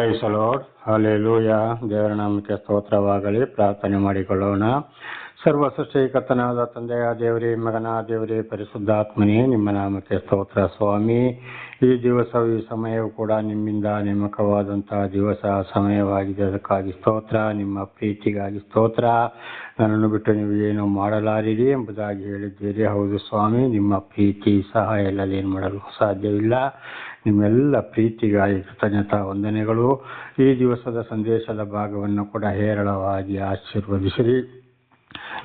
ಪ್ರೈಸಲೋಡ್ hallelujah ದೇವರ ನಾಮಕ್ಕೆ ಸ್ತೋತ್ರವಾಗಲಿ. ಪ್ರಾರ್ಥನೆ ಮಾಡಿಕೊಳ್ಳೋಣ. ಸರ್ವ ಸೃಷ್ಟಿಕರ್ತನಾದ ತಂದೆಯ ದೇವರೇ ಮಗನ ದೇವರೇ, ಪರಿಶುದ್ಧಾತ್ಮನೇ, ನಿಮ್ಮ ನಾಮಕ್ಕೆ ಸ್ತೋತ್ರ ಸ್ವಾಮಿ. ಈ ದಿವಸ ಈ ಸಮಯವು ಕೂಡ ನಿಮ್ಮಿಂದ ನೇಮಕವಾದಂತಹ ದಿವಸ, ಸಮಯವಾಗಿದೆ. ಅದಕ್ಕಾಗಿ ಸ್ತೋತ್ರ, ನಿಮ್ಮ ಪ್ರೀತಿಗಾಗಿ ಸ್ತೋತ್ರ. ನನ್ನನ್ನು ಬಿಟ್ಟು ನೀವು ಏನು ಮಾಡಲಾರಿರಿ ಎಂಬುದಾಗಿ ಹೇಳಿದ್ದೀರಿ. ಹೌದು ಸ್ವಾಮಿ, ನಿಮ್ಮ ಪ್ರೀತಿ ಎಲ್ಲ ಏನು ಮಾಡಲು ಸಾಧ್ಯವಿಲ್ಲ. ನಿಮ್ಮೆಲ್ಲ ಪ್ರೀತಿಗಾಗಿ ಕೃತಜ್ಞತಾ ವಂದನೆಗಳು. ಈ ದಿವಸದ ಸಂದೇಶದ ಭಾಗವನ್ನು ಕೂಡ ಹೇರಳವಾಗಿ ಆಶೀರ್ವದಿಸಿರಿ.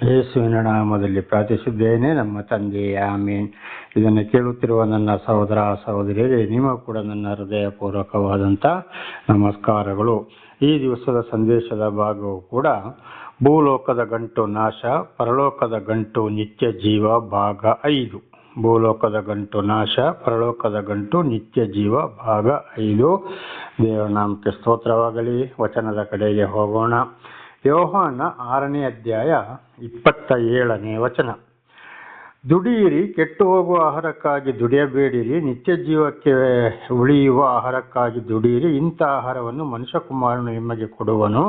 ಯೇಸುವಿನ ನಾಮದಲ್ಲಿ ಪ್ರಾರ್ಥಿಸಿದ್ದೇನೆ. ನಮ್ಮ ತಂದೆ, ಆಮೇನ್. ಇದನ್ನು ಕೇಳುತ್ತಿರುವ ನನ್ನ ಸಹೋದರ, ಸಹೋದರಿಯರೇ, ನಿಮ್ಮ ಕೂಡ ನನ್ನ ಹೃದಯಪೂರ್ವಕವಾದಂಥ ನಮಸ್ಕಾರಗಳು. ಈ ದಿವಸದ ಸಂದೇಶದ ಭಾಗವು ಕೂಡ ಭೂಲೋಕದ ಗಂಟು ನಾಶ, ಪರಲೋಕದ ಗಂಟು ನಿತ್ಯ ಜೀವ ಭಾಗ ಐದು. ಭೂಲೋಕದ ಗಂಟು ನಾಶ, ಪರಲೋಕದ ಗಂಟು ನಿತ್ಯ ಜೀವ, ಭಾಗ ಐದು. ದೇವರ ನಾಮಕ್ಕೆ ಸ್ತೋತ್ರವಾಗಲಿ. ವಚನದ ಕಡೆಗೆ ಹೋಗೋಣ. ಯೋಹಾನ ಆರನೇ ಅಧ್ಯಾಯ ಇಪ್ಪತ್ತ ಏಳನೇ ವಚನ. ದುಡಿಯಿರಿ ಕೆಟ್ಟು ಹೋಗುವ ಆಹಾರಕ್ಕಾಗಿ ದುಡಿಯಬೇಡಿರಿ, ನಿತ್ಯ ಜೀವಕ್ಕೆ ಉಳಿಯುವ ಆಹಾರಕ್ಕಾಗಿ ದುಡಿಯಿರಿ, ಇಂಥ ಆಹಾರವನ್ನು ಮನುಷ್ಯಕುಮಾರನು ನಿಮಗೆ ಕೊಡುವನು.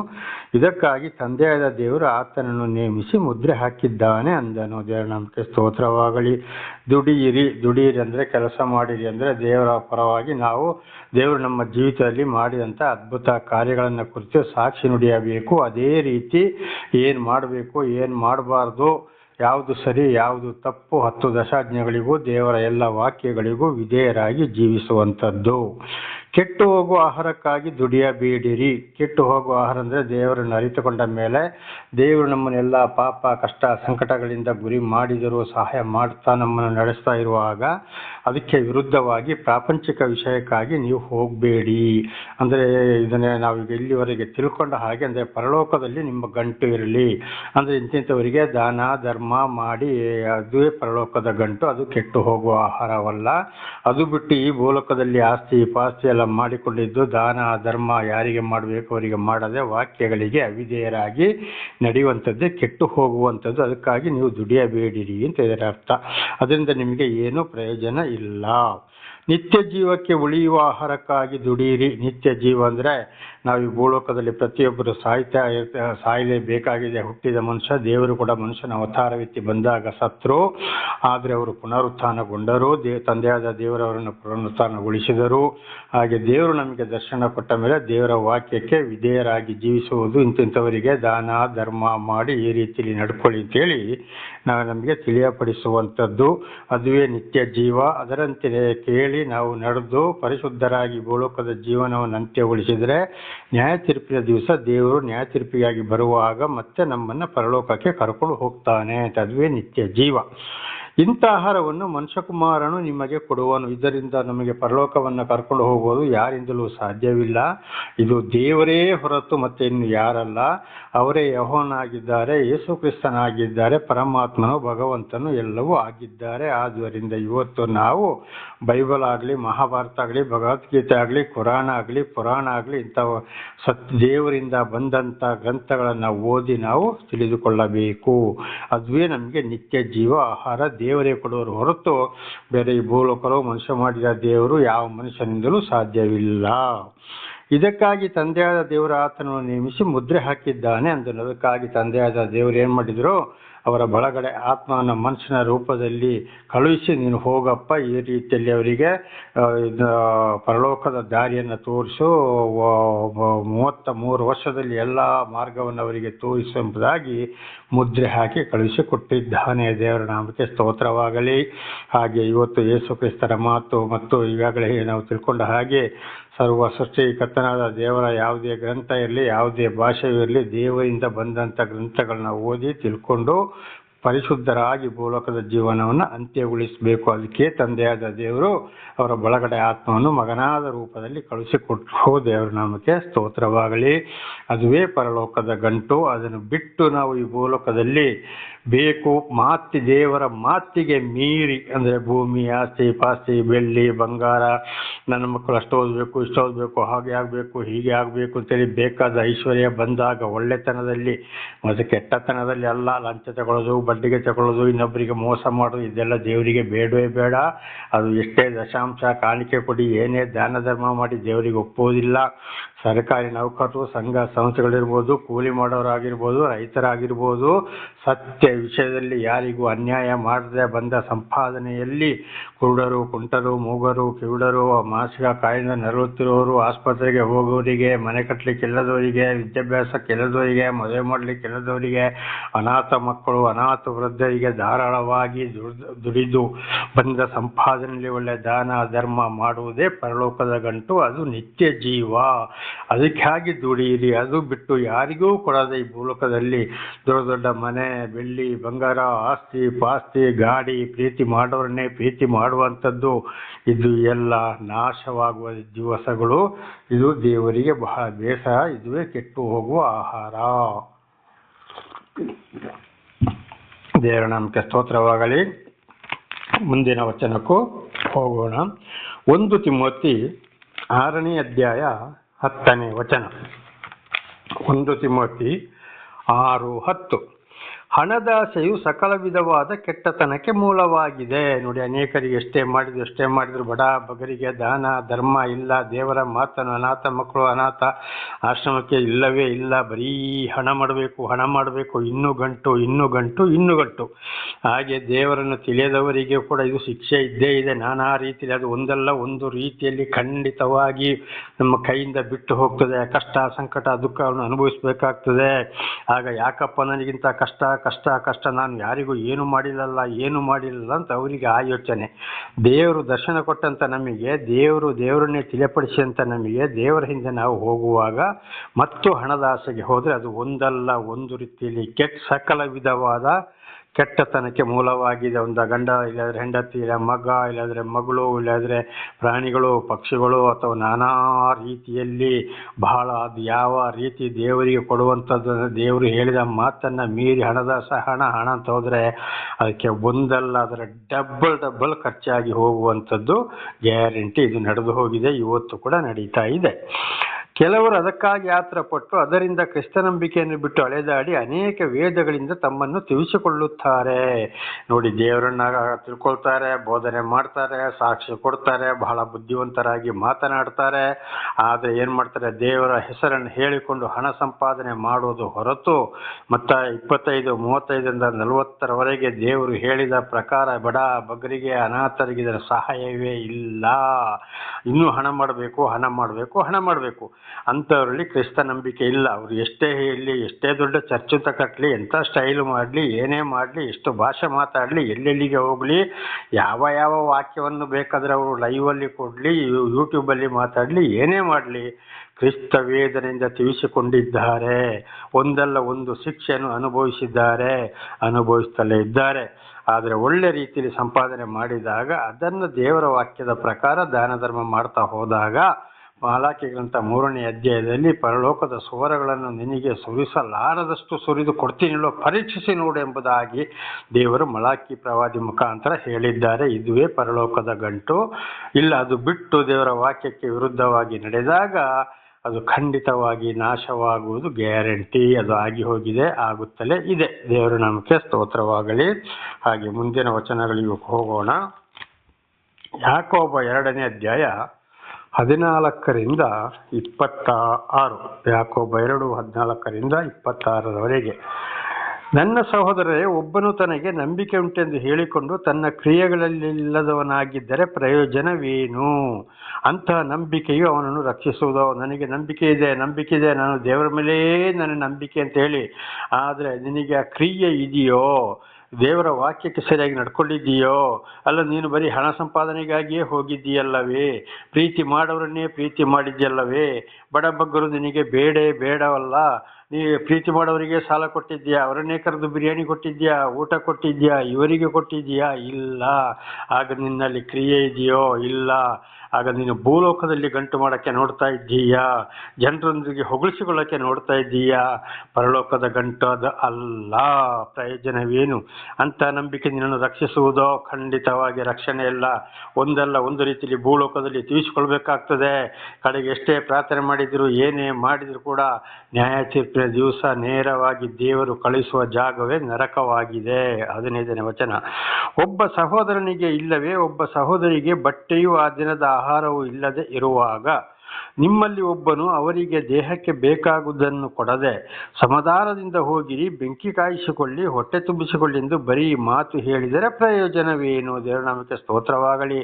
ಇದಕ್ಕಾಗಿ ತಂದೆಯಾದ ದೇವರು ಆತನನ್ನು ನೇಮಿಸಿ ಮುದ್ರೆ ಹಾಕಿದ್ದಾನೆ ಅಂದನು. ದೇವರ ನಮಗೆ ಸ್ತೋತ್ರವಾಗಲಿ. ದುಡಿಯಿರಿ ದುಡಿಯಿರಿ ಅಂದರೆ ಕೆಲಸ ಮಾಡಿರಿ ಅಂದರೆ ದೇವರ ಪರವಾಗಿ ನಾವು ದೇವರು ನಮ್ಮ ಜೀವಿತದಲ್ಲಿ ಮಾಡಿದಂಥ ಅದ್ಭುತ ಕಾರ್ಯಗಳನ್ನು ಕುರಿತು ಸಾಕ್ಷಿ ನುಡಿಯಬೇಕು. ಅದೇ ರೀತಿ ಏನು ಮಾಡಬೇಕು, ಏನು ಮಾಡಬಾರ್ದು ಯಾವುದು ಸರಿ ಯಾವುದು ತಪ್ಪು ಹತ್ತು ದಶಾಜ್ಞೆಗಳಿಗೂ ದೇವರ ಎಲ್ಲ ವಾಕ್ಯಗಳಿಗೂ ವಿಧೇಯರಾಗಿ ಜೀವಿಸುವಂಥದ್ದು. ಕೆಟ್ಟು ಹೋಗುವ ಆಹಾರಕ್ಕಾಗಿ ದುಡಿಯಬೇಡಿರಿ ಕೆಟ್ಟು ಹೋಗುವ ಆಹಾರ ಅಂದರೆ ದೇವರನ್ನು ಅರಿತುಕೊಂಡ ಮೇಲೆ ದೇವರು ನಮ್ಮನ್ನೆಲ್ಲ ಪಾಪ, ಕಷ್ಟ, ಸಂಕಟಗಳಿಂದ ಗುರಿ ಮಾಡಿದರೂ ಸಹಾಯ ಮಾಡ್ತಾ ನಮ್ಮನ್ನು ನಡೆಸ್ತಾ ಇರುವಾಗ ಅದಕ್ಕೆ ವಿರುದ್ಧವಾಗಿ ಪ್ರಾಪಂಚಿಕ ವಿಷಯಕ್ಕಾಗಿ ನೀವು ಹೋಗಬೇಡಿ. ಅಂದರೆ ಇದನ್ನೇ ನಾವು ಇಲ್ಲಿವರೆಗೆ ತಿಳ್ಕೊಂಡ ಹಾಗೆ ಅಂದರೆ ಪರಲೋಕದಲ್ಲಿ ನಿಮ್ಮ ಗಂಟು ಇರಲಿ. ಅಂದರೆ ಇಂತಿಂಥವರಿಗೆ ದಾನ, ಧರ್ಮ ಮಾಡಿ ಅದುವೇ ಪರಲೋಕದ ಗಂಟು. ಅದು ಕೆಟ್ಟು ಹೋಗುವ ಆಹಾರವಲ್ಲ. ಅದು ಬಿಟ್ಟು ಈ ಭೂಲೋಕದಲ್ಲಿ ಆಸ್ತಿ, ಪಾಸ್ತಿ ಎಲ್ಲ ಮಾಡಿಕೊಂಡಿದ್ದು ದಾನ, ಧರ್ಮ ಯಾರಿಗೆ ಮಾಡಬೇಕು ಅವರಿಗೆ ಮಾಡದೆ ವಾಕ್ಯಗಳಿಗೆ ಅವಿಧೇಯರಾಗಿ ನಡೆಯುವಂಥದ್ದೇ ಕೆಟ್ಟು ಹೋಗುವಂಥದ್ದು. ಅದಕ್ಕಾಗಿ ನೀವು ದುಡಿಯಬೇಡಿರಿ ಅಂತ ಇದರ ಅರ್ಥ. ಅದರಿಂದ ನಿಮಗೆ ಏನು ಪ್ರಯೋಜನ ಇಲ್ಲ. ನಿತ್ಯ ಜೀವಕ್ಕೆ ಉಳಿಯುವ ಆಹಾರಕ್ಕಾಗಿ ದುಡಿಯಿರಿ ನಿತ್ಯ ಜೀವ ಅಂದರೆ ನಾವು ಈ ಭೂಲೋಕದಲ್ಲಿ ಪ್ರತಿಯೊಬ್ಬರು ಸಾಯ್ತಾ ಸಾಯಲೇ ಬೇಕಾಗಿದೆ, ಹುಟ್ಟಿದ ಮನುಷ್ಯ, ದೇವರು ಕೂಡ ಮನುಷ್ಯನ ಅವತಾರವೆತ್ತಿ ಬಂದಾಗ ಸತ್ರು. ಆದರೆ ಅವರು ಪುನರುತ್ಥಾನಗೊಂಡರು, ದೇ, ತಂದೆಯಾದ ದೇವರವರನ್ನು ಪುನರುತ್ಥಾನಗೊಳಿಸಿದರು. ಹಾಗೆ ದೇವರು ನಮಗೆ ದರ್ಶನ ಕೊಟ್ಟ ಮೇಲೆ ದೇವರ ವಾಕ್ಯಕ್ಕೆ ವಿಧೇಯರಾಗಿ ಜೀವಿಸುವುದು, ಇಂತಿಂಥವರಿಗೆ ದಾನ, ಧರ್ಮ ಮಾಡಿ ಈ ರೀತಿಯಲ್ಲಿ ನಡ್ಕೊಳ್ಳಿ ಅಂತೇಳಿ ನಾವು ನಮಗೆ ತಿಳಿಯಪಡಿಸುವಂಥದ್ದು. ಅದುವೇ ನಿತ್ಯ ಜೀವ. ಅದರಂತೆ ಕೇಳಿ ನಾವು ನಡೆದು ಪರಿಶುದ್ಧರಾಗಿ ಭೂಲೋಕದ ಜೀವನವನ್ನು ಅಂತ್ಯಗೊಳಿಸಿದರೆ ನ್ಯಾಯ ತೀರ್ಪಿನ ದಿವಸ ದೇವರು ನ್ಯಾಯ ತೀರ್ಪಿಗಾಗಿ ಬರುವಾಗ ಮತ್ತೆ ನಮ್ಮನ್ನು ಪರಲೋಕಕ್ಕೆ ಕರ್ಕೊಂಡು ಹೋಗ್ತಾನೆ. ಅಂತ ಅದುವೇ ನಿತ್ಯ ಜೀವ. ಇಂಥ ಆಹಾರವನ್ನು ಮನುಷ್ಯಕುಮಾರನು ನಿಮಗೆ ಕೊಡುವನು. ಇದರಿಂದ ನಮಗೆ ಪರಲೋಕವನ್ನು ಕರ್ಕೊಂಡು ಹೋಗುವುದು ಯಾರಿಂದಲೂ ಸಾಧ್ಯವಿಲ್ಲ. ಇದು ದೇವರೇ ಹೊರತು ಮತ್ತೆ ಇನ್ನು ಯಾರಲ್ಲ. ಅವರೇ ಯಹೋನಾಗಿದ್ದಾರೆ ಯೇಸು ಕ್ರಿಸ್ತನಾಗಿದ್ದಾರೆ, ಪರಮಾತ್ಮನು, ಭಗವಂತನು ಎಲ್ಲವೂ ಆಗಿದ್ದಾರೆ. ಆದ್ದರಿಂದ ಇವತ್ತು ನಾವು ಬೈಬಲ್ ಆಗಲಿ, ಮಹಾಭಾರತ ಆಗಲಿ, ಭಗವದ್ಗೀತೆ ಆಗಲಿ ಕುರಾಣ ಆಗಲಿ, ಪುರಾಣ ಆಗಲಿ ಇಂಥ ಸತ್, ದೇವರಿಂದ ಬಂದಂಥ ಗ್ರಂಥಗಳನ್ನು ಓದಿ ನಾವು ತಿಳಿದುಕೊಳ್ಳಬೇಕು. ಅದುವೇ ನಮಗೆ ನಿತ್ಯ ಜೀವ, ಆಹಾರ ದೇವರೇ ಕೊಡುವರು ಹೊರತು ಬೇರೆ ಈ ಭೂಲೋಕರು ಮನುಷ್ಯ ಮಾಡಿದ ದೇವರು ಯಾವ ಮನುಷ್ಯನಿಂದಲೂ ಸಾಧ್ಯವಿಲ್ಲ. ಇದಕ್ಕಾಗಿ ತಂದೆಯಾದ ದೇವರ ಆತನನ್ನು ನೇಮಿಸಿ ಮುದ್ರೆ ಹಾಕಿದ್ದಾನೆ ಅಂದನು. ಅದಕ್ಕಾಗಿ ತಂದೆಯಾದ ದೇವರು ಏನು ಮಾಡಿದರು? ಅವರ ಬಳಗಡೆ ಆತ್ಮನ ಮನುಷ್ಯನ ರೂಪದಲ್ಲಿ ಕಳುಹಿಸಿ, ನೀನು ಹೋಗಪ್ಪ, ಈ ರೀತಿಯಲ್ಲಿ ಅವರಿಗೆ ಪರಲೋಕದ ದಾರಿಯನ್ನು ತೋರಿಸು ಮೂವತ್ತ ಮೂರು ವರ್ಷದಲ್ಲಿ ಎಲ್ಲ ಮಾರ್ಗವನ್ನು ಅವರಿಗೆ ತೋರಿಸು ಎಂಬುದಾಗಿ ಮುದ್ರೆ ಹಾಕಿ ಕಳುಹಿಸಿ ಕೊಟ್ಟಿದ್ದಾನೆ. ದೇವರ ನಾಮಕ್ಕೆ ಸ್ತೋತ್ರವಾಗಲಿ. ಹಾಗೆ ಇವತ್ತು ಯೇಸು ಕ್ರಿಸ್ತರ ಮಾತು ಮತ್ತು ಈಗಾಗಲೇ ನಾವು ತಿಳ್ಕೊಂಡ ಹಾಗೆ ಸರ್ವ ಸೃಷ್ಟಿಕರ್ತನಾದ ದೇವರ ಯಾವುದೇ ಗ್ರಂಥ ಇರಲಿ, ಯಾವುದೇ ಭಾಷೆ ಇರಲಿ, ದೇವರಿಂದ ಬಂದಂಥ ಗ್ರಂಥಗಳನ್ನ ಓದಿ ತಿಳ್ಕೊಂಡು ಪರಿಶುದ್ಧರಾಗಿ ಭೂಲೋಕದ ಜೀವನವನ್ನು ಅಂತ್ಯಗೊಳಿಸಬೇಕು. ಅದಕ್ಕೆ ತಂದೆಯಾದ ದೇವರು ಅವರ ಬಳಗಡೆ ಆತ್ಮವನ್ನು ಮಗನಾದ ರೂಪದಲ್ಲಿ ಕಳಿಸಿಕೊಟ್ಟು ದೇವರ ನಾಮಕ್ಕೆ ಸ್ತೋತ್ರವಾಗಲಿ. ಅದುವೇ ಪರಲೋಕದ ಗಂಟು. ಅದನ್ನು ಬಿಟ್ಟು ನಾವು ಈ ಭೂಲೋಕದಲ್ಲಿ ಬೇಕು ಮಾತಿ ದೇವರ ಮಾತಿಗೆ ಮೀರಿ ಅಂದರೆ ಭೂಮಿ, ಆಸ್ತಿ, ಪಾಸ್ತಿ, ಬೆಳ್ಳಿ, ಬಂಗಾರ, ನನ್ನ ಮಕ್ಕಳು ಅಷ್ಟು ಓದಬೇಕು, ಇಷ್ಟು ಓದಬೇಕು, ಹಾಗೆ ಆಗಬೇಕು, ಹೀಗೆ ಆಗಬೇಕು ಅಂತೇಳಿ ಬೇಕಾದ ಐಶ್ವರ್ಯ ಬಂದಾಗ ಒಳ್ಳೆತನದಲ್ಲಿ, ಮತ್ತು ಕೆಟ್ಟತನದಲ್ಲಿ ಅಲ್ಲ, ಲಂಚ ತಗೊಳ್ಳೋದು, ಬಡ್ಡಿಗೆ ತಗೊಳ್ಳೋದು ಇನ್ನೊಬ್ಬರಿಗೆ ಮೋಸ ಮಾಡೋದು, ಇದೆಲ್ಲ ದೇವರಿಗೆ ಬೇಡವೇ ಬೇಡ. ಅದು ಎಷ್ಟೇ ದಶಾಂಶ ಕಾಣಿಕೆ ಕೊಡಿ, ಏನೇ ದಾನ ಧರ್ಮ ಮಾಡಿ ದೇವರಿಗೆ ಒಪ್ಪುವುದಿಲ್ಲ. ಸರ್ಕಾರಿ ನೌಕರರು, ಸಂಘ ಸಂಸ್ಥೆಗಳಿರ್ಬೋದು, ಕೂಲಿ ಮಾಡೋರಾಗಿರ್ಬೋದು, ರೈತರಾಗಿರ್ಬೋದು, ಸತ್ಯ ವಿಷಯದಲ್ಲಿ ಯಾರಿಗೂ ಅನ್ಯಾಯ ಮಾಡದೆ ಬಂದ ಸಂಪಾದನೆಯಲ್ಲಿ ಕುರುಡರು, ಕುಂಟರು, ಮೂಗರು ಕಿವುಡರು ಮಾನಸಿಕ ಕಾಯಿಲೆ ನರಳುತ್ತಿರುವವರು ಆಸ್ಪತ್ರೆಗೆ ಹೋಗೋರಿಗೆ, ಮನೆ ಕಟ್ಟಲಿಕ್ಕೆ ಇಲ್ಲದವರಿಗೆ ವಿದ್ಯಾಭ್ಯಾಸ ಕೆಲದವರಿಗೆ ಮದುವೆ ಮಾಡಲಿಕ್ಕೆ ಇಲ್ಲದವರಿಗೆ ಅನಾಥ ಮಕ್ಕಳು, ಅನಾಥ ವೃದ್ಧರಿಗೆ ಧಾರಾಳವಾಗಿ ದುಡಿದು ಬಂದ ಸಂಪಾದನೆಯಲ್ಲಿ ಒಳ್ಳೆ ದಾನ, ಧರ್ಮ ಮಾಡುವುದೇ ಪರಲೋಕದ ಗಂಟು, ಅದು ನಿತ್ಯ ಜೀವ. ಅದಕ್ಕೆ ಹಾಗೆ ದುಡಿಯಿರಿ, ಅದು ಬಿಟ್ಟು ಯಾರಿಗೂ ಕೊಡದೆ ಈ ಭೂಲೋಕದಲ್ಲಿ ದೊಡ್ಡ ದೊಡ್ಡ ಮನೆ, ಬೆಳ್ಳಿ, ಬಂಗಾರ, ಆಸ್ತಿ, ಪಾಸ್ತಿ, ಗಾಡಿ ಪ್ರೀತಿ ಮಾಡೋರನ್ನೇ ಪ್ರೀತಿ ಮಾಡುವಂಥದ್ದು ಇದು ಎಲ್ಲ ನಾಶವಾಗುವ ದಿವಸಗಳು. ಇದು ದೇವರಿಗೆ ಬಹಳ ಬೇಸರ ಇದುವೇ ಕೆಟ್ಟು ಹೋಗುವ ಆಹಾರ. ದೇವರ ನಮಗೆ ಸ್ತೋತ್ರವಾಗಲಿ. ಮುಂದಿನ ವಚನಕ್ಕೂ ಹೋಗೋಣ. ಒಂದು ತಿಮ್ಮತಿ ಆರನೇ ಅಧ್ಯಾಯ ಹತ್ತನೇ ವಚನ. ಒಂದು ತಿಮೋತಿ ಆರು ಹತ್ತು. ಹಣದಾಸೆಯು ಸಕಲ ವಿಧವಾದ ಕೆಟ್ಟತನಕ್ಕೆ ಮೂಲವಾಗಿದೆ. ನೋಡಿ, ಅನೇಕರಿಗೆ ಎಷ್ಟೇ ಮಾಡಿದ್ರು ಎಷ್ಟೇ ಮಾಡಿದ್ರು ಬಡ, ಬಗರಿಗೆ ದಾನ, ಧರ್ಮ ಇಲ್ಲ, ದೇವರ ಮಾತನ್ನು ಅನಾಥ ಮಕ್ಕಳು ಅನಾಥ, ಆಶ್ರಮಕ್ಕೆ ಇಲ್ಲವೇ ಇಲ್ಲ, ಬರೀ ಹಣ ಮಾಡಬೇಕು ಹಣ ಮಾಡಬೇಕು, ಇನ್ನು ಗಂಟು ಇನ್ನು ಗಂಟು ಇನ್ನು ಗಂಟು. ಹಾಗೆ ದೇವರನ್ನು ತಿಳಿಯದವರಿಗೆ ಕೂಡ ಇದು ಶಿಕ್ಷೆ ಇದ್ದೇ ಇದೆ. ನಾನಾ ರೀತಿಯಲ್ಲಿ ಅದು ಒಂದಲ್ಲ, ಒಂದು ರೀತಿಯಲ್ಲಿ ಖಂಡಿತವಾಗಿ ನಮ್ಮ ಕೈಯಿಂದ ಬಿಟ್ಟು ಹೋಗ್ತದೆ. ಕಷ್ಟ, ಸಂಕಟ, ದುಃಖವನ್ನು ಅನುಭವಿಸಬೇಕಾಗ್ತದೆ. ಆಗ ಯಾಕಪ್ಪ ನನಗಿಂತ ಕಷ್ಟ ಕಷ್ಟ ಕಷ್ಟ, ನಾನು ಯಾರಿಗೂ ಏನು ಮಾಡಿಲ್ಲಲ್ಲ, ಏನು ಮಾಡಿಲ್ಲ ಅಂತ ಅವರಿಗೆ ಆ ಯೋಚನೆ. ದೇವರು ದರ್ಶನ ಕೊಟ್ಟಂತ ನಮಗೆ, ದೇವರು ದೇವರನ್ನೇ ತಿಳಿಯಪಡಿಸಿದಂತ ನಮಗೆ, ದೇವರ ಹಿಂದೆ ನಾವು ಹೋಗುವಾಗ ಮತ್ತು ಹಣದಾಸೆಗೆ ಹೋದರೆ ಅದು ಒಂದಲ್ಲ, ಒಂದು ರೀತಿಯಲ್ಲಿ ಕೆಟ್ಟ, ಸಕಲ ವಿಧವಾದ ಕೆಟ್ಟತನಕ್ಕೆ ಮೂಲವಾಗಿದೆ. ಒಂದು ಗಂಡ ಇಲ್ಲಾದ್ರೆ ಹೆಂಡತಿ ಇಲ್ಲ, ಮಗ ಇಲ್ಲಾದ್ರೆ ಮಗಳು ಇಲ್ಲಾದ್ರೆ ಪ್ರಾಣಿಗಳು, ಪಕ್ಷಿಗಳು ಅಥವಾ ನಾನಾ ರೀತಿಯಲ್ಲಿ ಬಹಳ ಅದು ಯಾವ ರೀತಿ ದೇವರಿಗೆ ಕೊಡುವಂಥದ್ದು ದೇವರು ಹೇಳಿದ ಮಾತನ್ನು ಮೀರಿ ಹಣದ ಸಹ ಹಣ ಹಣ ಅಂತ ಹೋದರೆ ಅದಕ್ಕೆ ಒಂದಲ್ಲ, ಅದರ ಡಬ್ಬಲ್ ಡಬ್ಬಲ್ ಖರ್ಚಾಗಿ ಹೋಗುವಂಥದ್ದು ಗ್ಯಾರಂಟಿ ಇದು ನಡೆದು ಹೋಗಿದೆ. ಇವತ್ತು ಕೂಡ ನಡೀತಾ ಇದೆ. ಕೆಲವರು ಅದಕ್ಕಾಗಿ ಯಾತ್ರ ಪಟ್ಟು ಅದರಿಂದ ಕ್ರಿಸ್ತ ನಂಬಿಕೆಯನ್ನು ಬಿಟ್ಟು ಅಳೆದಾಡಿ ಅನೇಕ ವೇದಗಳಿಂದ ತಮ್ಮನ್ನು ತಿಳಿಸಿಕೊಳ್ಳುತ್ತಾರೆ. ನೋಡಿ ದೇವರನ್ನ ತಿಳ್ಕೊಳ್ತಾರೆ, ಬೋಧನೆ ಮಾಡ್ತಾರೆ, ಸಾಕ್ಷಿ ಕೊಡ್ತಾರೆ, ಬಹಳ ಬುದ್ಧಿವಂತರಾಗಿ ಮಾತನಾಡ್ತಾರೆ. ಆದರೆ ಏನು ಮಾಡ್ತಾರೆ, ದೇವರ ಹೆಸರನ್ನು ಹೇಳಿಕೊಂಡು ಹಣ ಸಂಪಾದನೆ ಮಾಡೋದು ಹೊರತು ಮತ್ತ ಇಪ್ಪತ್ತೈದು, ಮೂವತ್ತೈದರಿಂದ ನಲವತ್ತರವರೆಗೆ ದೇವರು ಹೇಳಿದ ಪ್ರಕಾರ ಬಡ ಬಗರಿಗೆ ಅನಾಥರಿಗೆ ಇದರ ಸಹಾಯವೇ ಇಲ್ಲ. ಇನ್ನೂ ಹಣ ಮಾಡಬೇಕು ಹಣ ಮಾಡಬೇಕು ಹಣ ಮಾಡಬೇಕು. ಅಂಥವರಲ್ಲಿ ಕ್ರಿಸ್ತ ನಂಬಿಕೆ ಇಲ್ಲ. ಅವರು ಎಷ್ಟೇ ಹೇಳಲಿ ಎಷ್ಟೇ ದೊಡ್ಡ ಚರ್ಚಿತ ಕಟ್ಟಲಿ ಎಂಥ ಸ್ಟೈಲ್ ಮಾಡಲಿ, ಏನೇ ಮಾಡಲಿ, ಎಷ್ಟು ಭಾಷೆ ಮಾತಾಡಲಿ, ಎಲ್ಲೆಲ್ಲಿಗೆ ಹೋಗಲಿ, ಯಾವ ಯಾವ ವಾಕ್ಯವನ್ನು ಬೇಕಾದರೆ ಅವರು ಲೈವಲ್ಲಿ ಕೊಡಲಿ ಯೂಟ್ಯೂಬಲ್ಲಿ ಮಾತಾಡಲಿ, ಏನೇ ಮಾಡಲಿ. ಕ್ರಿಸ್ತ ವೇದನೆಯಿಂದ ತಿಳಿಸಿಕೊಂಡಿದ್ದಾರೆ. ಒಂದಲ್ಲ ಒಂದು ಶಿಕ್ಷೆಯನ್ನು ಅನುಭವಿಸಿದ್ದಾರೆ, ಅನುಭವಿಸ್ತಲೇ ಇದ್ದಾರೆ. ಆದರೆ ಒಳ್ಳೆ ರೀತಿಯಲ್ಲಿ ಸಂಪಾದನೆ ಮಾಡಿದಾಗ ಅದನ್ನು ದೇವರ ವಾಕ್ಯದ ಪ್ರಕಾರ ದಾನ ಧರ್ಮ ಮಾಡ್ತಾ ಹೋದಾಗ ಮಾಲಾಕಿ ಗ್ರಂಥ ಮೂರನೇ ಅಧ್ಯಾಯದಲ್ಲಿ ಪರಲೋಕದ ಸ್ವರಗಳನ್ನು ನಿನಗೆ ಸುರಿಸಲಾರದಷ್ಟು ಸುರಿದು ಕೊಡ್ತೀನಿಲ್ಲೋ ಪರೀಕ್ಷಿಸಿ ನೋಡು ಎಂಬುದಾಗಿ ದೇವರು ಮಲಾಕಿ ಪ್ರವಾದಿ ಮುಖಾಂತರ ಹೇಳಿದ್ದಾರೆ. ಇದುವೇ ಪರಲೋಕದ ಗಂಟು. ಇಲ್ಲ, ಅದು ಬಿಟ್ಟು ದೇವರ ವಾಕ್ಯಕ್ಕೆ ವಿರುದ್ಧವಾಗಿ ನಡೆದಾಗ ಅದು ಖಂಡಿತವಾಗಿ ನಾಶವಾಗುವುದು ಗ್ಯಾರಂಟಿ. ಅದು ಆಗಿ ಹೋಗಿದೆ, ಆಗುತ್ತಲೇ ಇದೆ. ದೇವರ ನಮಗೆ ಸ್ತೋತ್ರವಾಗಲಿ. ಹಾಗೆ ಮುಂದಿನ ವಚನಗಳಿಗೂ ಹೋಗೋಣ. ಯಾಕೋಬ ಎರಡನೇ ಅಧ್ಯಾಯ ಹದಿನಾಲ್ಕರಿಂದ ಇಪ್ಪತ್ತ ಆರು ಯಾಕೋಬ ಎರಡು ಹದಿನಾಲ್ಕರಿಂದ ಇಪ್ಪತ್ತಾರರವರೆಗೆ. ನನ್ನ ಸಹೋದರರೇ, ಒಬ್ಬನು ತನಗೆ ನಂಬಿಕೆ ಉಂಟೆಂದು ಹೇಳಿಕೊಂಡು ತನ್ನ ಕ್ರಿಯೆಗಳಲ್ಲಿಲ್ಲದವನಾಗಿದ್ದರೆ ಪ್ರಯೋಜನವೇನು? ಅಂತಹ ನಂಬಿಕೆಯು ಅವನನ್ನು ರಕ್ಷಿಸುವುದು. ನನಗೆ ನಂಬಿಕೆ ಇದೆ ನಂಬಿಕೆ ಇದೆ, ನಾನು ದೇವರ ಮೇಲೆ ನನ್ನ ನಂಬಿಕೆ ಅಂತ ಹೇಳಿ. ಆದರೆ ನಿನಗೆ ಆ ಕ್ರಿಯೆ ಇದೆಯೋ? ದೇವರ ವಾಕ್ಯಕ್ಕೆ ಸರಿಯಾಗಿ ನಡ್ಕೊಂಡಿದ್ದೀಯೋ? ಅಲ್ಲ, ನೀನು ಬರೀ ಹಣ ಸಂಪಾದನೆಗಾಗಿಯೇ ಹೋಗಿದ್ದೀಯಲ್ಲವೇ? ಪ್ರೀತಿ ಮಾಡೋರನ್ನೇ ಪ್ರೀತಿ ಮಾಡಿದ್ಯಲ್ಲವೇ? ಬಡಬಗ್ಗರು ನಿನಗೆ ಬೇಡ ಬೇಡವಲ್ಲ. ನೀ ಪ್ರೀತಿ ಮಾಡೋರಿಗೆ ಸಾಲ ಕೊಟ್ಟಿದ್ಯಾ ಅವರನ್ನೇ ಕರೆದು ಬಿರಿಯಾನಿ ಕೊಟ್ಟಿದ್ಯಾ ಊಟ ಕೊಟ್ಟಿದ್ಯಾ ಇವರಿಗೆ ಕೊಟ್ಟಿದ್ಯಾ ಇಲ್ಲ. ಆಗ ನಿನ್ನಲ್ಲಿ ಕ್ರಿಯೆ ಇದೆಯೋ? ಇಲ್ಲ. ಆಗ ನೀನು ಭೂಲೋಕದಲ್ಲಿ ಗಂಟು ಮಾಡೋಕ್ಕೆ ನೋಡ್ತಾ ಇದ್ದೀಯಾ? ಜನರೊಂದಿಗೆ ಹೊಗಳಿಸಿಕೊಳ್ಳೋಕ್ಕೆ ನೋಡ್ತಾ ಇದ್ದೀಯಾ? ಪರಲೋಕದ ಗಂಟು ಅದು ಅಲ್ಲ, ಪ್ರಯೋಜನವೇನು? ಅಂತ ನಂಬಿಕೆ ನಿನ್ನನ್ನು ರಕ್ಷಿಸುವುದೋ? ಖಂಡಿತವಾಗಿ ರಕ್ಷಣೆ ಇಲ್ಲ ಒಂದಲ್ಲ ಒಂದು ರೀತಿಯಲ್ಲಿ ಭೂಲೋಕದಲ್ಲಿ ತೀರಿಸಿಕೊಳ್ಬೇಕಾಗ್ತದೆ ಕಡೆಗೆ ಎಷ್ಟೇ ಪ್ರಾರ್ಥನೆ ಮಾಡಿದರೂ, ಏನೇ ಮಾಡಿದರೂ ಕೂಡ ನ್ಯಾಯ ತೀರ್ಪಿನ ದಿವಸ ನೇರವಾಗಿ ದೇವರು ಕಳಿಸುವ ಜಾಗವೇ ನರಕವಾಗಿದೆ. ಹದಿನೈದನೇ ವಚನ. ಒಬ್ಬ ಸಹೋದರನಿಗೆ ಇಲ್ಲವೇ? ಒಬ್ಬ ಸಹೋದರಿಗೆ ಬಟ್ಟೆಯು ಆ ದಿನದ ಆಹಾರವೂ ಇಲ್ಲದೆ ಇರುವಾಗ ನಿಮ್ಮಲ್ಲಿ ಒಬ್ಬನು ಅವರಿಗೆ ದೇಹಕ್ಕೆ ಬೇಕಾಗುವುದನ್ನು ಕೊಡದೆ ಸಮಾಧಾನದಿಂದ ಹೋಗಿರಿ, ಬೆಂಕಿ ಕಾಯಿಸಿಕೊಳ್ಳಿ, ಹೊಟ್ಟೆ ತುಂಬಿಸಿಕೊಳ್ಳಿ ಎಂದು ಬರೀ ಮಾತು ಹೇಳಿದರೆ ಪ್ರಯೋಜನವೇನು ದೇವರ ನಾಮಕ್ಕೆ ಸ್ತೋತ್ರವಾಗಲಿ.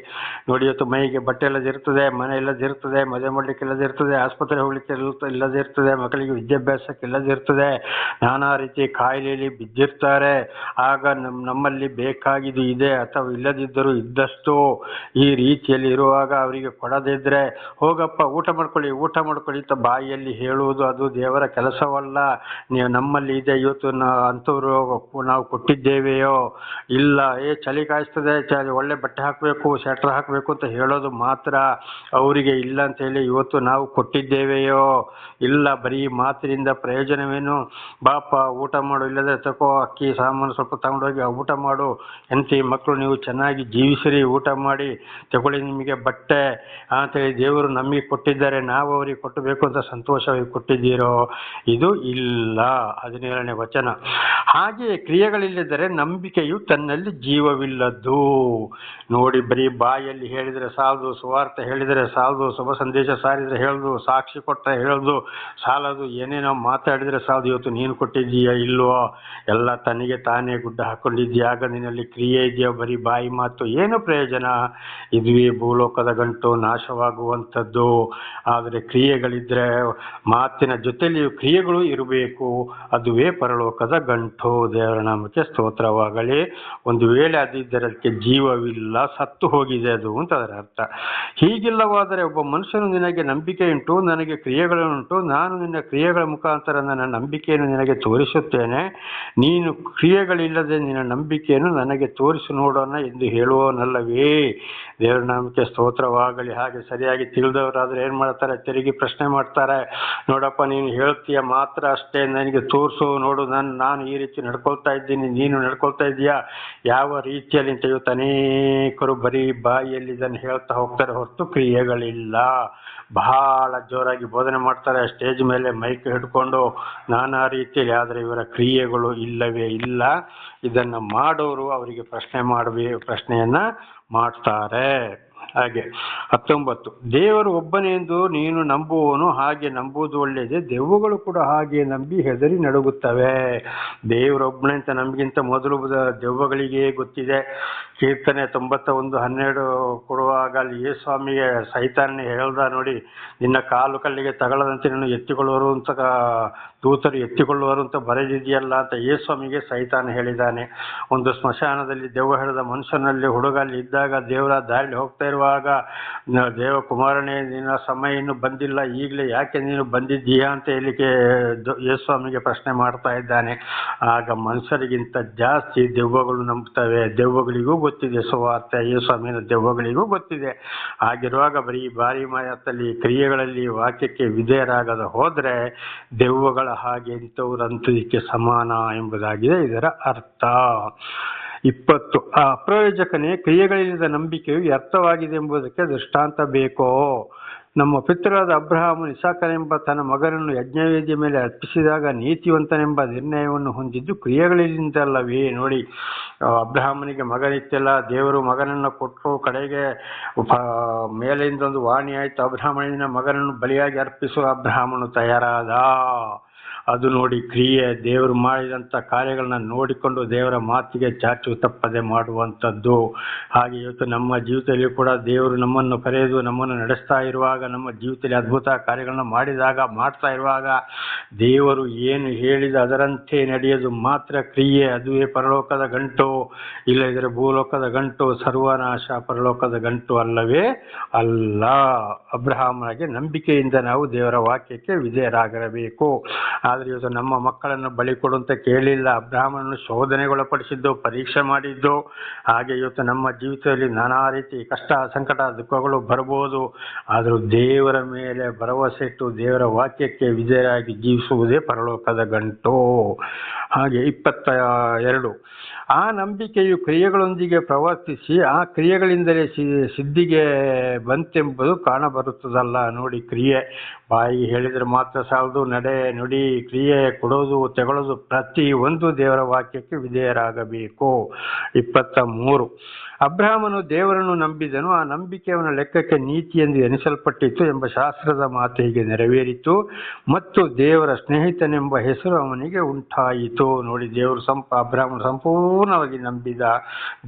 ನೋಡಿ, ಇವತ್ತು ಮೈಗೆ ಬಟ್ಟೆ ಇಲ್ಲದಿರ್ತದೆ ಮನೆ ಇಲ್ಲದಿರ್ತದೆ ಮದುವೆ ಮಾಡಲಿಕ್ಕೆ ಇಲ್ಲದಿರ್ತದೆ ಆಸ್ಪತ್ರೆ ಹೋಗ್ಲಿಕ್ಕೆ ಇಲ್ಲದ- ಇಲ್ಲದಿರ್ತದೆ ಮಕ್ಕಳಿಗೆ ವಿದ್ಯಾಭ್ಯಾಸಕ್ಕೆ ಇಲ್ಲದಿರ್ತದೆ ನಾನಾ ರೀತಿ ಕಾಯಿಲೆಯಲ್ಲಿ ಬಿದ್ದಿರ್ತಾರೆ. ಆಗ ನಮ್ಮ ನಮ್ಮಲ್ಲಿ ಬೇಕಾಗಿದ್ದು ಇದೆ ಅಥವಾ ಇಲ್ಲದಿದ್ದರೂ ಇದ್ದಷ್ಟು ಈ ರೀತಿಯಲ್ಲಿ ಇರುವಾಗ ಅವರಿಗೆ ಕೊಡದಿದ್ರೆ ಹೋಗಪ್ಪ ಊಟ ಮಾಡ್ಕೊಳ್ಳಿ ಊಟ ಮಾಡ್ಕೊಳ್ಳಿ ಅಂತ ಬಾಯಿಯಲ್ಲಿ ಹೇಳುವುದು ಅದು ದೇವರ ಕೆಲಸವಲ್ಲ. ನೀವು ನಮ್ಮಲ್ಲಿ ಇದೆ, ಇವತ್ತು ಅಂಥವ್ರು ನಾವು ಕೊಟ್ಟಿದ್ದೇವೆಯೋ? ಇಲ್ಲ, ಏ ಚಳಿ ಕಾಯಿಸ್ತದೆ ಒಳ್ಳೆ ಬಟ್ಟೆ ಹಾಕಬೇಕು ಸ್ವೆಟರ್ ಹಾಕಬೇಕು ಅಂತ ಹೇಳೋದು ಮಾತ್ರ ಅವರಿಗೆ ಇಲ್ಲ ಅಂತ ಹೇಳಿ ಇವತ್ತು ನಾವು ಕೊಟ್ಟಿದ್ದೇವೆಯೋ? ಇಲ್ಲ, ಬರೀ ಮಾತಿನಿಂದ ಪ್ರಯೋಜನವೇನು? ಬಾಪ, ಊಟ ಮಾಡು ಇಲ್ಲದೆ ತಕೋ, ಅಕ್ಕಿ, ಸಾಮಾನು ಸ್ವಲ್ಪ ತಗೊಂಡೋಗಿ ಊಟ ಮಾಡು. ಎಂತಿ ಮಕ್ಕಳು ನೀವು ಚೆನ್ನಾಗಿ ಜೀವಿಸಿರಿ, ಊಟ ಮಾಡಿ, ತಗೊಳ್ಳಿ ನಿಮಗೆ ಬಟ್ಟೆ. ಅಂತೇಳಿ ದೇವರು ನಮಗೆ ಕೊಟ್ಟಿದ್ದಾರೆ, ನಾವು ಅವರಿಗೆ ಕೊಟ್ಟಬೇಕು ಅಂತ ಸಂತೋಷವಾಗಿ ಕೊಟ್ಟಿದ್ದೀರೋ? ಇದು ಇಲ್ಲ. ಹದಿನೇಳನೇ ವಚನ. ಹಾಗೆಯೇ ಕ್ರಿಯೆಗಳಿಲ್ಲದರೆ ನಂಬಿಕೆಯು ತನ್ನಲ್ಲಿ ಜೀವವಿಲ್ಲದ್ದು. ನೋಡಿ, ಬರೀ ಬಾಯಲ್ಲಿ ಹೇಳಿದರೆ ಸಾಲದು, ಸುವಾರ್ಥ ಹೇಳಿದರೆ ಸಾಲದು, ಶುಭ ಸಂದೇಶ ಸಾರಿದರೆ ಹೇಳೋದು, ಸಾಕ್ಷಿ ಕೊಟ್ಟರೆ ಹೇಳೋದು, ಸಾಲದು, ಏನೇನೋ ಮಾತಾಡಿದರೆ ಸಾಲದು, ಇವತ್ತು ನೀನು ಕೊಟ್ಟಿದ್ದೀಯಾ ಇಲ್ವೋ? ಎಲ್ಲ ತನಗೆ ತಾನೇ ಗುಡ್ಡ ಹಾಕೊಂಡಿದ್ದೀಯ? ಆಗ ನಿನ್ನಲ್ಲಿ ಕ್ರಿಯೆ ಇದೆಯೋ? ಬರೀ ಬಾಯಿ ಮಾತು. ಏನು ಪ್ರಯೋಜನ? ಇದುವೇ ಭೂಲೋಕದ ಗಂಟು ನಾಶವಾಗುವಂಥದ್ದು. ಆದರೆ ಕ್ರಿಯೆಗಳಿದ್ರೆ ಮಾತಿನ ಜೊತೆಯಲ್ಲಿಯೂ ಕ್ರಿಯೆಗಳು ಇರಬೇಕು. ಅದುವೇ ಪರಲೋಕದ ಗಂಟು. ದೇವರ ನಾಮಕ್ಕೆ ಸ್ತೋತ್ರವಾಗಲಿ. ಒಂದು ವೇಳೆ ಅದಿದ್ದರೆ ಅದಕ್ಕೆ ಜೀವವಿಲ್ಲ, ಸತ್ತು ಹೋಗಿದೆ ಅದು ಅಂತ ಅದರ ಅರ್ಥ. ಹೀಗಿಲ್ಲವಾದರೆ ಒಬ್ಬ ಮನುಷ್ಯನು ನಿನಗೆ ನಂಬಿಕೆ ಉಂಟು, ನನಗೆ ಕ್ರಿಯೆಗಳುಂಟು ನಾನು ನಿನ್ನ ಕ್ರಿಯೆಗಳ ಮುಖಾಂತರ ನನ್ನ ನಂಬಿಕೆಯನ್ನು ನಿನಗೆ ತೋರಿಸುತ್ತೇನೆ. ನೀನು ಕ್ರಿಯೆಗಳಿಲ್ಲದೆ ನಿನ್ನ ನಂಬಿಕೆಯನ್ನು ನನಗೆ ತೋರಿಸಿ ನೋಡೋಣ ಎಂದು ಹೇಳುವನಲ್ಲವೇ ದೇವರ ನಾಮಕ್ಕೆ ಸ್ತೋತ್ರವಾಗಲಿ. ಹಾಗೆ ಸರಿಯಾಗಿ ತಿಳಿದವರಾದ್ರೆ ಏನು ಮಾಡ್ತಾರೆ? ತಿರುಗಿ ಪ್ರಶ್ನೆ ಮಾಡ್ತಾರೆ. ನೋಡಪ್ಪ, ನೀನು ಹೇಳ್ತೀಯ ಮಾತ್ರ ಅಷ್ಟೇ, ನನಗೆ ತೋರಿಸು, ನೋಡು, ನಾನು ನಾನು ಈ ರೀತಿ ನಡ್ಕೊಳ್ತಾ ಇದ್ದೀನಿ, ನೀನು ನಡ್ಕೊಳ್ತಾ ಇದೀಯಾ ಯಾವ ರೀತಿಯಲ್ಲಿ ಅಂತ ಇವತ್ತು ಅನೇಕರು ಬರೀ ಬಾಯಿಯಲ್ಲಿ ಇದನ್ನು ಹೇಳ್ತಾ ಹೋಗ್ತಾರೆ, ಹೊರತು ಕ್ರಿಯೆಗಳಿಲ್ಲ. ಬಹಳ ಜೋರಾಗಿ ಬೋಧನೆ ಮಾಡ್ತಾರೆ, ಸ್ಟೇಜ್ ಮೇಲೆ ಮೈಕ್ ಹಿಡ್ಕೊಂಡು, ನಾನಾ ರೀತಿಯಲ್ಲಿ, ಆದರೆ ಇವರ ಕ್ರಿಯೆಗಳು ಇಲ್ಲವೇ ಇಲ್ಲ. ಇದನ್ನು ಮಾಡೋರು ಅವರಿಗೆ ಪ್ರಶ್ನೆ ಮಾಡಬೇ ಪ್ರಶ್ನೆಯನ್ನ ಮಾಡ್ತಾರೆ. ಹಾಗೆ. ಹತ್ತೊಂಬತ್ತು. ದೇವರು ಒಬ್ಬನೇ ಎಂದು ನೀನು ನಂಬುವವನು ಹಾಗೆ ನಂಬುವುದು ಒಳ್ಳೆಯದೇ, ದೆವ್ವಗಳು ಕೂಡ ಹಾಗೆ ನಂಬಿ ಹೆದರಿ ನಡುಗುತ್ತವೆ. ದೇವರೊಬ್ಬನೇ ಅಂತ ನಮಗಿಂತ ಮೊದಲು ದೆವ್ವಗಳಿಗೆ ಗೊತ್ತಿದೆ. ಕೀರ್ತನೆ ತೊಂಬತ್ತ ಒಂದು ಹನ್ನೆರಡು ಕೊಡುವಾಗ ಅಲ್ಲಿ ಯೇಸು ಸ್ವಾಮಿಗೆ ಸೈತಾನ್ನೇ ಹೇಳ್ದ ನೋಡಿ, ನಿನ್ನ ಕಾಲು ಕಲ್ಲಿಗೆ ತಗಳದಂತೆ ನೀನು ಎತ್ತಿಕೊಳ್ಳುವರು ಅಂತ ದೂತರು ಎತ್ತಿಕೊಳ್ಳುವರಂತ ಬರೆದಿದೆಯಲ್ಲ ಅಂತ ಯೇಸ್ವಾಮಿಗೆ ಸ್ವಾಮಿಗೆ ಸೈತಾನ ಹೇಳಿದ್ದಾನೆ. ಒಂದು ಸ್ಮಶಾನದಲ್ಲಿ ದೆವ್ವ ಹಿಡಿದ ಮನುಷ್ಯನಲ್ಲಿ ಹುಡುಗ ಅಲ್ಲಿ ಇದ್ದಾಗ ದೇವರ ದಾಳಿ ಹೋಗ್ತಾ ಇರುವಾಗ ದೇವಕುಮಾರನೇ, ನಿನ್ನ ಸಮಯ ಇನ್ನೂ ಬಂದಿಲ್ಲ, ಈಗಲೇ ಯಾಕೆ ನೀನು ಬಂದಿದ್ದೀಯಾ? ಅಂತ ಹೇಳಿಕೆ ಯೇಸ್ವಾಮಿಗೆ ಯೇಸು ಸ್ವಾಮಿಗೆ ಪ್ರಶ್ನೆ ಮಾಡ್ತಾ ಇದ್ದಾನೆ. ಆಗ ಮನುಷ್ಯರಿಗಿಂತ ಜಾಸ್ತಿ ದೆವ್ವಗಳು ನಂಬುತ್ತವೆ. ದೆವ್ವಗಳಿಗೂ ಗೊತ್ತಿದೆ ಸುವಾರ್ತೆ, ಯೇಸ್ವಾಮಿನ ಸ್ವಾಮಿನ ದೆವ್ವಗಳಿಗೂ ಗೊತ್ತಿದೆ. ಆಗಿರುವಾಗ ಬರೀ ಬಾರಿ ಮಾಯತ್ತಲ್ಲಿ ಕ್ರಿಯೆಗಳಲ್ಲಿ ವಾಕ್ಯಕ್ಕೆ ವಿಧೇಯರಾಗದ ಹೋದರೆ ದೆವ್ವಗಳ ಹಾಗೆ ಇಂಥವ್ರು ಅಂಥದಕ್ಕೆ ಸಮಾನ ಎಂಬುದಾಗಿದೆ. ಇದರ ಅರ್ಥ, ಇಪ್ಪತ್ತು, ಆ ಅಪ್ರಯೋಜಕನೇ ಕ್ರಿಯೆಗಳಿಲ್ಲದ ನಂಬಿಕೆಯು ವ್ಯರ್ಥವಾಗಿದೆ ಎಂಬುದಕ್ಕೆ ದೃಷ್ಟಾಂತ ಬೇಕೋ? ನಮ್ಮ ಪಿತೃರಾದ ಅಬ್ರಹಾಮನು ಇಸಾಕನೆಂಬ ತನ್ನ ಮಗನನ್ನು ಯಜ್ಞವೇದಿಯ ಮೇಲೆ ಅರ್ಪಿಸಿದಾಗ ನೀತಿವಂತನೆಂಬ ನಿರ್ಣಯವನ್ನು ಹೊಂದಿದ್ದು ಕ್ರಿಯೆಗಳಿಂದಲ್ಲವೇ? ನೋಡಿ, ಅಬ್ರಹಾಮನಿಗೆ ಮಗನಿತ್ತೆಲ್ಲ ದೇವರು ಮಗನನ್ನು ಕೊಟ್ಟರು, ಕಡೆಗೆ ಮೇಲೆಯಿಂದ ಮೇಲಿಂದ ಒಂದು ವಾಣಿ ಆಯಿತು ಅಬ್ರಹಾಮನಿನ ಮಗನನ್ನು ಬಲಿಯಾಗಿ ಅರ್ಪಿಸುವ ಅಬ್ರಹಾಮನು ತಯಾರಾದ. ಅದು ನೋಡಿ ಕ್ರಿಯೆ, ದೇವರು ಮಾಡಿದಂಥ ಕಾರ್ಯಗಳನ್ನ ನೋಡಿಕೊಂಡು ದೇವರ ಮಾತಿಗೆ ಚಾಚು ತಪ್ಪದೆ ಮಾಡುವಂಥದ್ದು. ಹಾಗೆ ಇವತ್ತು ನಮ್ಮ ಜೀವಿತದಲ್ಲಿ ಕೂಡ ದೇವರು ನಮ್ಮನ್ನು ಕರೆದು ನಮ್ಮನ್ನು ನಡೆಸ್ತಾ ಇರುವಾಗ, ನಮ್ಮ ಜೀವಿತದಲ್ಲಿ ಅದ್ಭುತ ಕಾರ್ಯಗಳನ್ನ ಮಾಡಿದಾಗ, ಮಾಡ್ತಾ ಇರುವಾಗ ದೇವರು ಏನು ಹೇಳಿದ ಅದರಂತೆ ನಡೆಯೋದು ಮಾತ್ರ ಕ್ರಿಯೆ. ಅದುವೇ ಪರಲೋಕದ ಗಂಟು ಇಲ್ಲದಿದ್ದರೆ ಭೂಲೋಕದ ಗಂಟು, ಸರ್ವನಾಶ ಪರಲೋಕದ ಗಂಟು ಅಲ್ಲವೇ ಅಲ್ಲ. ಅಬ್ರಹಾಮನಿಗೆ ನಂಬಿಕೆಯಿಂದ ನಾವು ದೇವರ ವಾಕ್ಯಕ್ಕೆ ವಿಧೇಯರಾಗಿರಬೇಕು. ಆದರೆ ಇವತ್ತು ನಮ್ಮ ಮಕ್ಕಳನ್ನು ಬಲಿ ಕೊಡು ಅಂತ ಕೇಳಿಲ್ಲ. ಅಬ್ರಾಹ್ಮಣನು ಶೋಧನೆಗೊಳಪಡಿಸಿದ್ದು, ಪರೀಕ್ಷೆ ಮಾಡಿದ್ದು. ಹಾಗೆ ಇವತ್ತು ನಮ್ಮ ಜೀವಿತದಲ್ಲಿ ನಾನಾ ರೀತಿ ಕಷ್ಟ, ಸಂಕಟ, ದುಃಖಗಳು ಬರಬಹುದು. ಆದರೂ ದೇವರ ಮೇಲೆ ಭರವಸೆ ಇಟ್ಟು ದೇವರ ವಾಕ್ಯಕ್ಕೆ ವಿಜಯರಾಗಿ ಜೀವಿಸುವುದೇ ಪರಲೋಕದ ಗಂಟು. ಹಾಗೆ ಇಪ್ಪತ್ತ ಎರಡು. ಆ ನಂಬಿಕೆಯು ಕ್ರಿಯೆಗಳೊಂದಿಗೆ ಪ್ರವರ್ತಿಸಿ, ಆ ಕ್ರಿಯೆಗಳಿಂದಲೇ ಸಿದ್ಧಿಗೆ ಬಂತೆಂಬುದು ಕಾಣಬರುತ್ತದಲ್ಲ ನೋಡಿ ಕ್ರಿಯೆ. ಬಾಯಿ ಹೇಳಿದರೆ ಮಾತ್ರ ಸಾಲದು, ನಡೆ ನುಡಿ ಕ್ರಿಯೆ ಕೊಡೋದು ತೆಗೊಳ್ಳೋದು ಪ್ರತಿ ಒಂದು ದೇವರ ವಾಕ್ಯಕ್ಕೆ ವಿಧೇಯರಾಗಬೇಕು. ಇಪ್ಪತ್ತ ಮೂರು. ಅಬ್ರಾಹ್ಮನು ದೇವರನ್ನು ನಂಬಿದನು. ಆ ನಂಬಿಕೆ ಅವನ ಲೆಕ್ಕಕ್ಕೆ ನೀತಿ ಎಂದು ಎನಿಸಲ್ಪಟ್ಟಿತ್ತು ಎಂಬ ಶಾಸ್ತ್ರದ ಮಾತು ಹೀಗೆ ನೆರವೇರಿತು. ಮತ್ತು ದೇವರ ಸ್ನೇಹಿತನೆಂಬ ಹೆಸರು ಅವನಿಗೆ ಉಂಟಾಯಿತು. ನೋಡಿ, ದೇವರು ಸಂಪ, ಅಬ್ರಾಹ್ಮನು ಸಂಪೂರ್ಣವಾಗಿ ನಂಬಿದ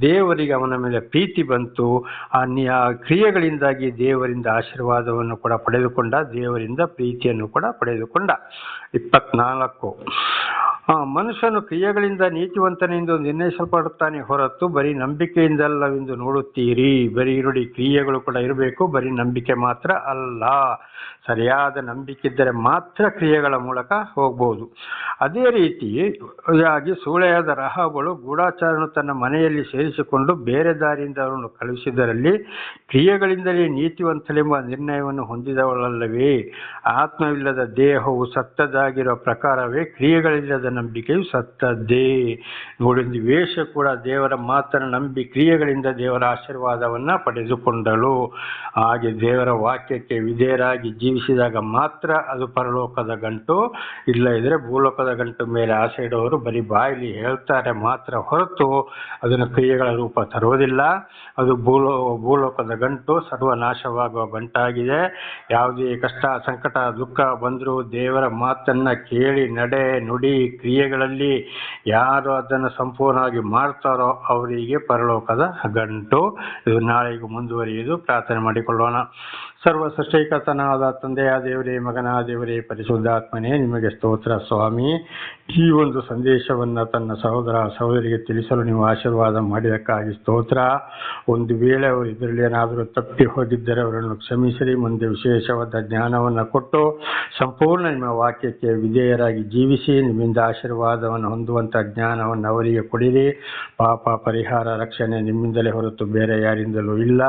ದೇವರಿಗೆ ಅವನ ಮೇಲೆ ಪ್ರೀತಿ ಬಂತು. ಆ ಕ್ರಿಯೆಗಳಿಂದಾಗಿ ದೇವರಿಂದ ಆಶೀರ್ವಾದವನ್ನು ಕೂಡ ಪಡೆದುಕೊಂಡ, ದೇವರಿಂದ ಪ್ರೀತಿಯನ್ನು ಕೂಡ ಪಡೆದುಕೊಂಡ. ಇಪ್ಪತ್ನಾಲ್ಕು. ಮನುಷ್ಯನು ಕ್ರಿಯೆಗಳಿಂದ ನೀತಿವಂತನೆಂದು ನಿರ್ಣಯಿಸಲ್ಪಡುತ್ತಾನೆ ಹೊರತು ಬರೀ ನಂಬಿಕೆಯಿಂದಲ್ಲವೆಂದು ನೋಡುತ್ತೀರಿ. ಬರೀ ನೋಡಿ ಕ್ರಿಯೆಗಳು ಕೂಡ ಇರಬೇಕು, ಬರೀ ನಂಬಿಕೆ ಮಾತ್ರ ಅಲ್ಲ. ಸರಿಯಾದ ನಂಬಿಕೆ ಇದ್ದರೆ ಮಾತ್ರ ಕ್ರಿಯೆಗಳ ಮೂಲಕ ಹೋಗ್ಬೋದು. ಅದೇ ರೀತಿ ಆಗಿ ಸೂಳೆಯಾದ ರಹಗಳು ಗೂಢಾಚಾರನು ತನ್ನ ಮನೆಯಲ್ಲಿ ಸೇರಿಸಿಕೊಂಡು ಬೇರೆ ದಾರಿಯಿಂದ ಅವರನ್ನು ಕಳುಹಿಸಿದರಲ್ಲಿ ಕ್ರಿಯೆಗಳಿಂದಲೇ ನೀತಿವಂತಳೆಂಬ ನಿರ್ಣಯವನ್ನು ಹೊಂದಿದವಳಲ್ಲವೇ. ಆತ್ಮವಿಲ್ಲದ ದೇಹವು ಸತ್ತದಾಗಿರುವ ಪ್ರಕಾರವೇ ಕ್ರಿಯೆಗಳಿಲ್ಲದ ನಂಬಿಕೆಯು ಸತ್ತದ್ದೇ. ನೋಡಿದ ವೇಷ ಕೂಡ ದೇವರ ಮಾತನ್ನು ನಂಬಿ ಕ್ರಿಯೆಗಳಿಂದ ದೇವರ ಆಶೀರ್ವಾದವನ್ನು ಪಡೆದುಕೊಂಡಳು. ಹಾಗೆ ದೇವರ ವಾಕ್ಯಕ್ಕೆ ವಿಧೇಯರಾಗಿ ಜೀವಿಸಿದಾಗ ಮಾತ್ರ ಅದು ಪರಲೋಕದ ಗಂಟು. ಇಲ್ಲ ಇದ್ರೆ ಭೂಲೋಕದ ಗಂಟು ಮೇಲೆ ಆಸೆ ಇಡೋರು ಬರೀ ಬಾಯಿಲಿ ಹೇಳ್ತಾರೆ ಮಾತ್ರ ಹೊರತು ಅದನ್ನು ಕ್ರಿಯೆಗಳ ರೂಪ ತರುವುದಿಲ್ಲ. ಅದು ಭೂಲೋ, ಭೂಲೋಕದ ಗಂಟು ಸರ್ವನಾಶವಾಗುವ ಗಂಟಾಗಿದೆ. ಯಾವುದೇ ಕಷ್ಟ, ಸಂಕಟ, ದುಃಖ ಬಂದರೂ ದೇವರ ಮಾತನ್ನ ಕೇಳಿ, ನಡೆ, ನುಡಿ ಕ್ರಿಯೆಗಳಲ್ಲಿ ಯಾರು ಅದನ್ನು ಸಂಪೂರ್ಣವಾಗಿ ಮಾಡ್ತಾರೋ ಅವರಿಗೆ ಪರಲೋಕದ ಗಂಟು. ಇದು ನಾಳೆಗೂ ಮುಂದುವರಿಯುವುದು. ಪ್ರಾರ್ಥನೆ ಮಾಡಿಕೊಳ್ಳೋಣ. ಸರ್ವ ಸೃಷ್ಟಿಕರ್ತನಾದ ತಂದೆಯ ದೇವರೇ, ಮಗನ ದೇವರೇ, ಪರಿಶುದ್ಧಾತ್ಮನೇ, ನಿಮಗೆ ಸ್ತೋತ್ರ ಸ್ವಾಮಿ. ಈ ಒಂದು ಸಂದೇಶವನ್ನು ತನ್ನ ಸಹೋದರ ಸಹೋದರಿಗೆ ತಿಳಿಸಲು ನೀವು ಆಶೀರ್ವಾದ ಮಾಡಿದಕ್ಕಾಗಿ ಸ್ತೋತ್ರ. ಒಂದು ವೇಳೆ ಅವರು ಇದರಲ್ಲಿ ಏನಾದರೂ ತಪ್ಪಿ ಹೋಗಿದ್ದರೆ ಅವರನ್ನು ಕ್ಷಮಿಸಿರಿ. ಮುಂದೆ ವಿಶೇಷವಾದ ಜ್ಞಾನವನ್ನು ಕೊಟ್ಟು ಸಂಪೂರ್ಣ ನಿಮ್ಮ ವಾಕ್ಯಕ್ಕೆ ವಿಧೇಯರಾಗಿ ಜೀವಿಸಿ, ನಿಮ್ಮಿಂದ ಆಶೀರ್ವಾದವನ್ನು ಹೊಂದುವಂಥ ಜ್ಞಾನವನ್ನು ಅವರಿಗೆ ಕೊಡಿರಿ. ಪಾಪ, ಪರಿಹಾರ, ರಕ್ಷಣೆ ನಿಮ್ಮಿಂದಲೇ ಹೊರತು ಬೇರೆ ಯಾರಿಂದಲೂ ಇಲ್ಲ.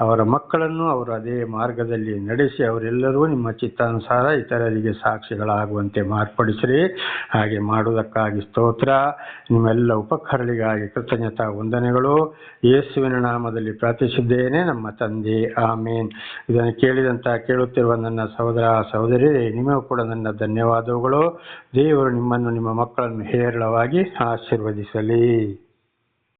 ಅವರ ಮಕ್ಕಳನ್ನು ಅವರು ಅದೇ ಮಾರ್ಗದಲ್ಲಿ ನಡೆಸಿ ಅವರೆಲ್ಲರೂ ನಿಮ್ಮ ಚಿತ್ತಾನುಸಾರ ಇತರರಿಗೆ ಸಾಕ್ಷಿಗಳಾಗುವಂತೆ ಮಾರ್ಪಡಿಸಿರಿ. ಹಾಗೆ ಮಾಡುವುದಕ್ಕಾಗಿ ಸ್ತೋತ್ರ. ನಿಮ್ಮೆಲ್ಲ ಉಪಕರಳಿಗಾಗಿ ಕೃತಜ್ಞತಾ ವಂದನೆಗಳು. ಯೇಸುವಿನ ನಾಮದಲ್ಲಿ ಪ್ರಾರ್ಥಿಸಿದ್ದೇನೆ, ನಮ್ಮ ತಂದೆ. ಆಮೇನ್. ಇದನ್ನು ಕೇಳಿದಂತ ಕೇಳುತ್ತಿರುವ ನನ್ನ ಸಹೋದರ ಸಹೋದರಿ, ನಿಮಗೂ ಕೂಡ ನನ್ನ ಧನ್ಯವಾದಗಳು. ದೇವರು ನಿಮ್ಮನ್ನು ನಿಮ್ಮ ಮಕ್ಕಳನ್ನು ಹೇರಳವಾಗಿ ಆಶೀರ್ವದಿಸಲಿ.